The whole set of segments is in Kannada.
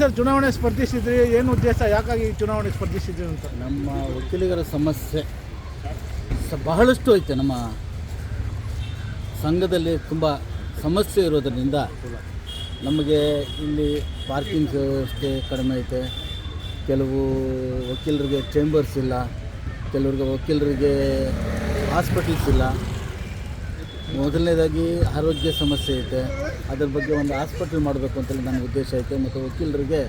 ಸರ್, ಚುನಾವಣೆ ಸ್ಪರ್ಧಿಸಿದ್ರಿ, ಏನು ಉದ್ದೇಶ? ಯಾಕಾಗಿ ಚುನಾವಣೆ ಸ್ಪರ್ಧಿಸಿದ್ರಿ ಅಂತ? ನಮ್ಮ ವಕೀಲಿಗರ ಸಮಸ್ಯೆ ಬಹಳಷ್ಟು ಐತೆ. ನಮ್ಮ ಸಂಘದಲ್ಲಿ ತುಂಬ ಸಮಸ್ಯೆ ಇರೋದರಿಂದ ನಮಗೆ ಇಲ್ಲಿ ಪಾರ್ಕಿಂಗ್ ವ್ಯವಸ್ಥೆ ಕಡಿಮೆ ಐತೆ. ಕೆಲವು ವಕೀಲರಿಗೆ ಚೇಂಬರ್ಸ್ ಇಲ್ಲ. ಕೆಲವ್ರಿಗೆ ವಕೀಲರಿಗೆ ಹಾಸ್ಪಿಟಲ್ಸ್ ಇಲ್ಲ. ಮೊದಲನೇದಾಗಿ ಆರೋಗ್ಯ ಸಮಸ್ಯೆ ಐತೆ ಅದ್ರ ಬಗ್ಗೆ ಒಂದು ಹಾಸ್ಪಿಟಲ್ ಮಾಡಬೇಕು ಅಂತೇಳಿ ನನ್ನ ಉದ್ದೇಶ ಐತೆ. ಮತ್ತು ವಕೀಲರಿಗೆ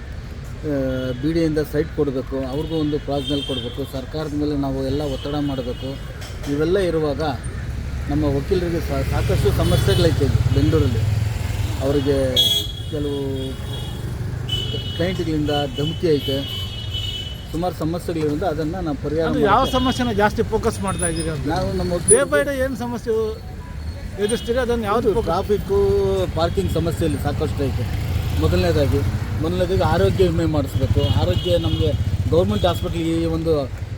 ಬಿ ಡಿಯಿಂದ ಸೈಟ್ ಕೊಡಬೇಕು. ಅವ್ರಿಗೂ ಒಂದು ಪ್ರಾಜ್ನಲ್ ಕೊಡಬೇಕು. ಸರ್ಕಾರದ ಮೇಲೆ ನಾವು ಎಲ್ಲ ಒತ್ತಡ ಮಾಡಬೇಕು. ಇವೆಲ್ಲ ಇರುವಾಗ ನಮ್ಮ ವಕೀಲರಿಗೆ ಸಾಕಷ್ಟು ಸಮಸ್ಯೆಗಳೈತೆ ಬೆಂಗಳೂರಲ್ಲಿ. ಅವರಿಗೆ ಕೆಲವು ಕ್ಲೈಂಟ್ಗಳಿಂದ ಧಮಕಿ ಐತೆ. ಸುಮಾರು ಸಮಸ್ಯೆಗಳಿರೋದ್ರಿಂದ ಅದನ್ನು ನಾವು ಪರಿಹಾರ ಯಾವ ಸಮಸ್ಯೆನ ಜಾಸ್ತಿ ಫೋಕಸ್ ಮಾಡ್ತಾ ಇದ್ದೀರಿ ಅಂತ? ನಾವು ನಮ್ಮ ಡೇ ಬೈ ಡೇ ಏನು ಸಮಸ್ಯೆ? ಎದುರಿಸ್ತೀರಿ? ಅದನ್ನು ಯಾವುದು ಟ್ರಾಫಿಕ್ಕು ಪಾರ್ಕಿಂಗ್ ಸಮಸ್ಯೆಯಲ್ಲಿ ಸಾಕಷ್ಟು ಐತೆ. ಮೊದಲನೇದಾಗಿ ಮೊದಲನೇದಾಗಿ ಆರೋಗ್ಯ ವಿಮೆ ಮಾಡಿಸ್ಬೇಕು. ಆರೋಗ್ಯ ನಮಗೆ ಗೌರ್ಮೆಂಟ್ ಈ ಒಂದು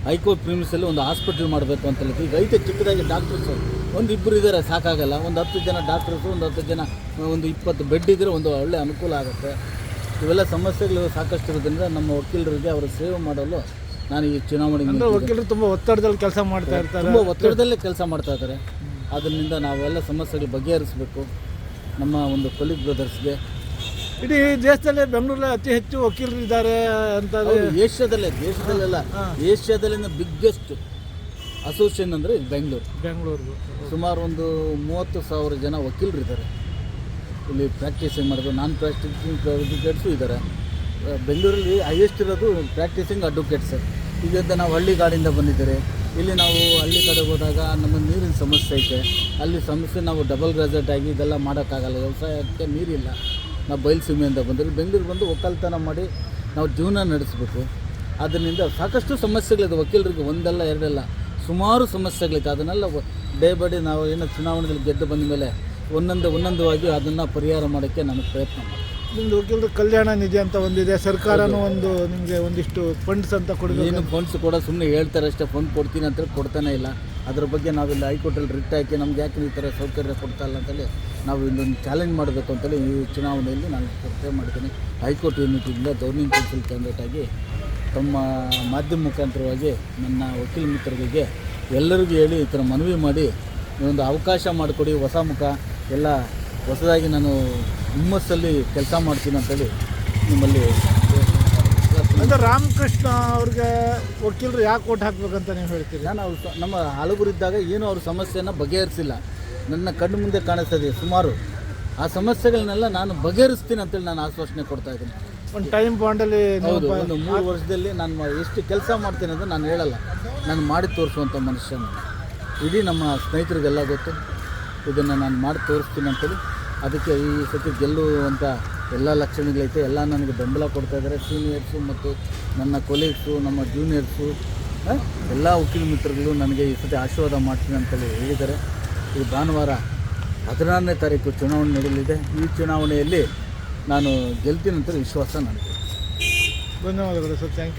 ಹೈಕೋರ್ಟ್ ಪ್ರೀಮಿಸಲ್ಲಿ ಒಂದು ಹಾಸ್ಪಿಟ್ಲ್ ಮಾಡಬೇಕು ಅಂತ ಹೇಳಿ ಈಗ ಐತೆ ಚಿಕ್ಕದಾಗಿ ಡಾಕ್ಟರ್ಸು ಒಂದು ಇಬ್ಬರು ಇದ್ದಾರೆ ಸಾಕಾಗಲ್ಲ. ಒಂದು ಹತ್ತು ಜನ ಡಾಕ್ಟರ್ಸು ಒಂದು ಹತ್ತು ಜನ ಒಂದು ಇಪ್ಪತ್ತು ಬೆಡ್ ಇದ್ದರೆ ಒಂದು ಒಳ್ಳೆ ಅನುಕೂಲ ಆಗುತ್ತೆ. ಇವೆಲ್ಲ ಸಮಸ್ಯೆಗಳು ಸಾಕಷ್ಟು ಇರೋದ್ರಿಂದ ನಮ್ಮ ವಕೀಲರಿಗೆ ಅವರ ಸೇವೆ ಮಾಡಲು ನಾನು ಈ ಚುನಾವಣೆ ವಕೀಲರು ತುಂಬ ಒತ್ತಡದಲ್ಲಿ ಕೆಲಸ ಮಾಡ್ತಾ ಇರ್ತಾರೆ. ತುಂಬ ಒತ್ತಡದಲ್ಲೇ ಕೆಲಸ ಮಾಡ್ತಾ ಇದ್ದಾರೆ. ಅದರಿಂದ ನಾವೆಲ್ಲ ಸಮಸ್ಯೆಗಳು ಬಗೆಹರಿಸಬೇಕು. ನಮ್ಮ ಒಂದು ಕೊಲಿಗ್ ಬ್ರದರ್ಸ್ಗೆ ಇಡೀ ದೇಶದಲ್ಲೇ ಬೆಂಗಳೂರಲ್ಲಿ ಅತಿ ಹೆಚ್ಚು ವಕೀಲರು ಇದ್ದಾರೆ ಅಂತ ಏಷ್ಯಾದಲ್ಲೇ ದೇಶದಲ್ಲೆಲ್ಲ. ಏಷ್ಯಾದಲ್ಲಿನ ಬಿಗ್ಗೆಸ್ಟ್ ಅಸೋಸಿಯೇಷನ್ ಅಂದರೆ ಬೆಂಗಳೂರು. ಬೆಂಗಳೂರು ಸುಮಾರು ಒಂದು ಮೂವತ್ತು ಸಾವಿರ ಜನ ವಕೀಲರು ಇದ್ದಾರೆ. ಇಲ್ಲಿ ಪ್ರಾಕ್ಟೀಸಿಂಗ್ ಮಾಡೋದು ನಾನ್ ಪ್ರಾಕ್ಟೀಸಿಂಗ್ ಅಡ್ವೊಕೇಟ್ಸು ಇದ್ದಾರೆ. ಬೆಂಗಳೂರಲ್ಲಿ ಹೈಯೆಸ್ಟ್ ಇರೋದು ಪ್ರಾಕ್ಟೀಸಿಂಗ್ ಅಡ್ವೊಕೇಟ್ಸ್ ಇದರಿಂದ ನಾವು ಹಳ್ಳಿಗಾಡಿಂದ ಬಂದಿದ್ದಾರೆ. ಇಲ್ಲಿ ನಾವು ಹಳ್ಳಿ ಕಡೆ ಹೋದಾಗ ನಮ್ಮ ನೀರಿನ ಸಮಸ್ಯೆ ಐತೆ. ಅಲ್ಲಿ ಸಮಸ್ಯೆ ನಾವು ಡಬಲ್ ರೆಸರ್ಟ್ ಆಗಿ ಇದೆಲ್ಲ ಮಾಡೋಕ್ಕಾಗಲ್ಲ. ವ್ಯವಸಾಯಕ್ಕೆ ನೀರಿಲ್ಲ. ನಾವು ಬಯಲುಸೀಮೆಯಿಂದ ಬಂದ್ರೆ ಬೆಂಗಳೂರು ಬಂದು ಒಕ್ಕಲ್ತನ ಮಾಡಿ ನಾವು ಜೀವನ ನಡೆಸಬೇಕು. ಅದರಿಂದ ಸಾಕಷ್ಟು ಸಮಸ್ಯೆಗಳಿದೆ. ವಕೀಲರಿಗೆ ಒಂದಲ್ಲ, ಎರಡಲ್ಲ, ಸುಮಾರು ಸಮಸ್ಯೆಗಳಿತ್ತು ಅದನ್ನೆಲ್ಲ ಡೇ ಬೈ ಡೇ ನಾವು ಏನೋ ಚುನಾವಣೆಯಲ್ಲಿ ಗೆದ್ದು ಬಂದ ಮೇಲೆ ಒಂದೊಂದು ಒಂದೊಂದಾಗಿ ಅದನ್ನು ಪರಿಹಾರ ಮಾಡೋಕ್ಕೆ ನಾನು ಪ್ರಯತ್ನ ಮಾಡ್ತೀನಿ. ನಿಮ್ದು ವಕೀಲರು ಕಲ್ಯಾಣ ನಿಧಿ ಅಂತ ಒಂದಿದೆ. ಸರ್ಕಾರನೂ ಒಂದು ನಿಮಗೆ ಒಂದಿಷ್ಟು ಫಂಡ್ಸ್ ಅಂತ ಕೊಡಬೇಕು. ಏನು ಫಂಡ್ಸ್ ಕೂಡ ಸುಮ್ಮನೆ ಹೇಳ್ತಾರೆ ಅಷ್ಟೇ. ಫಂಡ್ ಕೊಡ್ತೀನಿ ಅಂತ ಕೊಡ್ತಾನೆ ಇಲ್ಲ. ಅದ್ರ ಬಗ್ಗೆ ನಾವಿಲ್ಲಿ ಹೈಕೋರ್ಟಲ್ಲಿ ರಿಟ್ ಹಾಕಿ ನಮ್ಗೆ ಯಾಕೆ ಈ ಥರ ಸೌಕರ್ಯ ಕೊಡ್ತಾ ಇಲ್ಲ ಅಂತೇಳಿ ನಾವು ಇನ್ನೊಂದು ಚಾಲೆಂಜ್ ಮಾಡಬೇಕು ಅಂತೇಳಿ ಈ ಚುನಾವಣೆಯಲ್ಲಿ ನಾನು ಪ್ರಯತ್ನ ಮಾಡ್ತೀನಿ. ಹೈಕೋರ್ಟ್ ಯೂನಿಟಿಯಿಂದ ಗೌರ್ನಿಂಗ್ ಕೌನ್ಸಿಲ್ ಕ್ಯಾಂಡಿಡೇಟ್ ಆಗಿ ತಮ್ಮ ಮಾಧ್ಯಮ ಮುಖಾಂತರವಾಗಿ ನನ್ನ ವಕೀಲ ಮಿತ್ರರಿಗೆ ಎಲ್ಲರಿಗೂ ಹೇಳಿ ಈ ಥರ ಮನವಿ ಮಾಡಿ ಒಂದು ಅವಕಾಶ ಮಾಡಿಕೊಡಿ ಹೊಸ ಮುಖ ಎಲ್ಲ ಹೊಸದಾಗಿ ನಾನು ಹುಮ್ಮಸ್ಸಲ್ಲಿ ಕೆಲಸ ಮಾಡ್ತೀನಿ ಅಂತೇಳಿ ನಿಮ್ಮಲ್ಲಿ ಅಂದರೆ ರಾಮಕೃಷ್ಣ ಅವ್ರಿಗೆ ವಕೀಲರು ಯಾಕೆ ಓಟ್ ಹಾಕ್ಬೇಕಂತ ನೀವು ಹೇಳ್ತೀರಿ? ನಾನು ಅವ್ರು ನಮ್ಮ ಹಲಗುರಿದ್ದಾಗ ಏನೂ ಅವ್ರ ಸಮಸ್ಯೆಯನ್ನು ಬಗೆಹರಿಸಿಲ್ಲ. ನನ್ನ ಕಣ್ಣು ಮುಂದೆ ಕಾಣಿಸ್ತದೆ ಸುಮಾರು. ಆ ಸಮಸ್ಯೆಗಳನ್ನೆಲ್ಲ ನಾನು ಬಗೆಹರಿಸ್ತೀನಿ ಅಂತೇಳಿ ನಾನು ಆಶ್ವಾಸನೆ ಕೊಡ್ತಾ ಇದ್ದೀನಿ. ಒಂದು ಟೈಮ್ ಬಾಂಡಲ್ಲಿ ಹೌದು ಒಂದು ಮೂರು ವರ್ಷದಲ್ಲಿ ನಾನು ಎಷ್ಟು ಕೆಲಸ ಮಾಡ್ತೀನಿ ಅಂತ ನಾನು ಹೇಳಲ್ಲ. ನಾನು ಮಾಡಿ ತೋರಿಸುವಂಥ ಮನುಷ್ಯನ. ಇಡೀ ನಮ್ಮ ಸ್ನೇಹಿತರಿಗೆಲ್ಲ ಗೊತ್ತು. ಇದನ್ನು ನಾನು ಮಾಡಿ ತೋರಿಸ್ತೀನಿ ಅಂತೇಳಿ ಅದಕ್ಕೆ ಈ ಸತಿ ಗೆಲ್ಲುವಂಥ ಎಲ್ಲ ಲಕ್ಷಣಗಳೈತೆ. ಎಲ್ಲ ನನಗೆ ಬೆಂಬಲ ಕೊಡ್ತಾ ಇದ್ದಾರೆ. ಸೀನಿಯರ್ಸು ಮತ್ತು ನನ್ನ ಕೊಲೀಗ್ಸು ನಮ್ಮ ಜೂನಿಯರ್ಸು ಎಲ್ಲ ವಕೀಲ ಮಿತ್ರಗಳು ನನಗೆ ಈ ಸತಿ ಆಶೀರ್ವಾದ ಮಾಡ್ತೀನಿ ಅಂತೇಳಿ ಹೇಳಿದ್ದಾರೆ. ಈ ಭಾನುವಾರ ಹದಿನಾರನೇ ತಾರೀಕು ಚುನಾವಣೆ ನಡೆಯಲಿದೆ. ಈ ಚುನಾವಣೆಯಲ್ಲಿ ನಾನು ಗೆಲ್ತೀನಿ ವಿಶ್ವಾಸ ನನಗೆ ಧನ್ಯವಾದಗಳು ಸರ್. Thank you